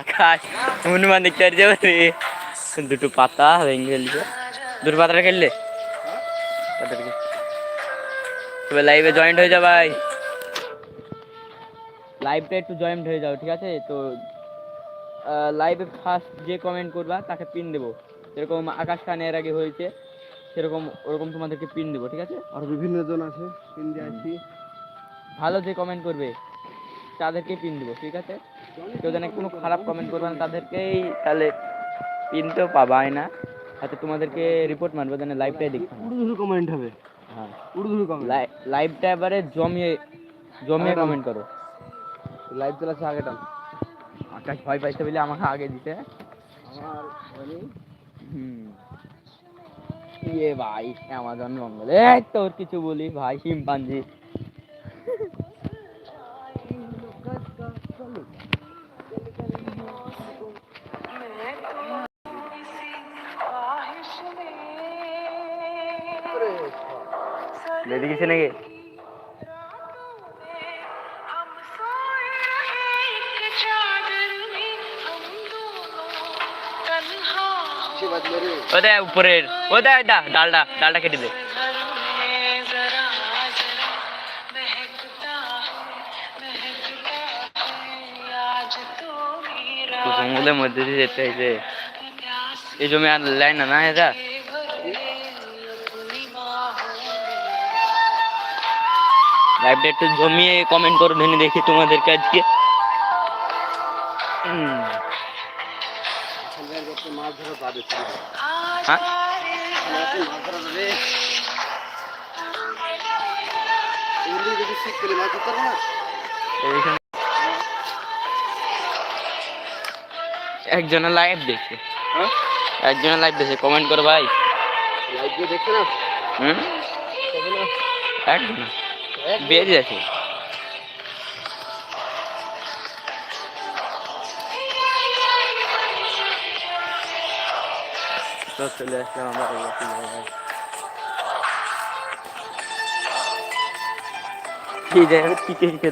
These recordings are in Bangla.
আকাশ হনুমান দেখতে পারছে রে দুটো পাতা ভেঙে ফেলছে। দুটো পাতাটা খেললে? তাদেরকে। এবার লাইভে জয়েন্ট হয়ে যা ভাই। লাইভটা একটু জয়েন্ট হয়ে যাও ঠিক আছে? তো লাইভে ফার্স্ট যে কমেন্ট করবা তাকে পিন দেবো। যেরকম আকাশ খান এর আগে হয়েছে সেরকম ওরকম তোমাদেরকে পিন দেবো ঠিক আছে? আর বিভিন্ন জন আছে ইন্ডিয়া আছি। ভালো যে কমেন্ট করবে। তাদেরকেই পিন দেবো ঠিক আছে? কেউ যেন কোনো খারাপ কমেন্ট করবে না তাদেরকেই তাহলে পিন তো পাবাই না। হয়তো তোমাদেরকে রিপোর্ট মারবে যেন লাইভটাই। উড়ু ধুরু কমেন্ট হবে। হ্যাঁ। ধুরু কমেন্ট লাইভটা এবারে জমিয়ে জমিয়ে কমেন্ট করো। লাইভ চালাচ্ছে আগে টান আকাশ ভয় পাইছে বলে আমাকে আগে দিতে? আমার হুম। ইয়ে ভাই অ্যামাজন মঙ্গল এই তোর কিছু বলি ভাই শিম্পাঞ্জি। দিদি কিছু নাকি সে বাদ মেরে ও দেখ উপরের ও দেখ দা ডালটা ডালটা কেটে দে তো জঙ্গলের মধ্যে দিয়ে যেতে হয়েছে এই জমি আর লাইন না না এটা লাইভটা একটু জমিয়ে কমেন্ট করো ধরে দেখি তোমাদেরকে আজকে হুম, এখানকার যত মাছ ধরা যাবে ছিল হ্যাঁ একজনের লাইভ দেখছে হ্যাঁ? একজনের লাইভ দেখছে কমেন্ট করো ভাই। লাইভ দিয়ে দেখছে না হুম? একজন বেরিয়ে আছে তো চলে আসলাম আমার। কি জায়গা কি কে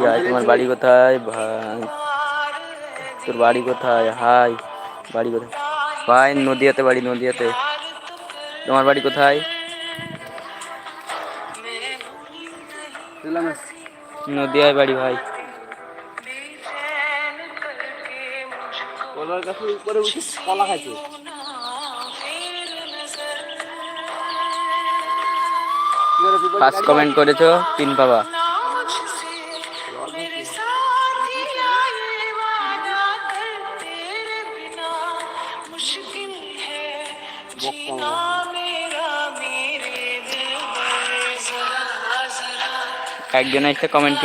ভাই তোমার বাড়ি কোথায়? ভাই তোর বাড়ি কোথায়? হাই, বাড়ি কোথায়? ভাই, নদিয়াতে বাড়ি, নদিয়াতে। তোমার বাড়ি কোথায়? নদিয়ায় বাড়ি, ভাই। ফার্স্ট কমেন্ট করেছ, তিন পাবা। একজন একটা কমেন্ট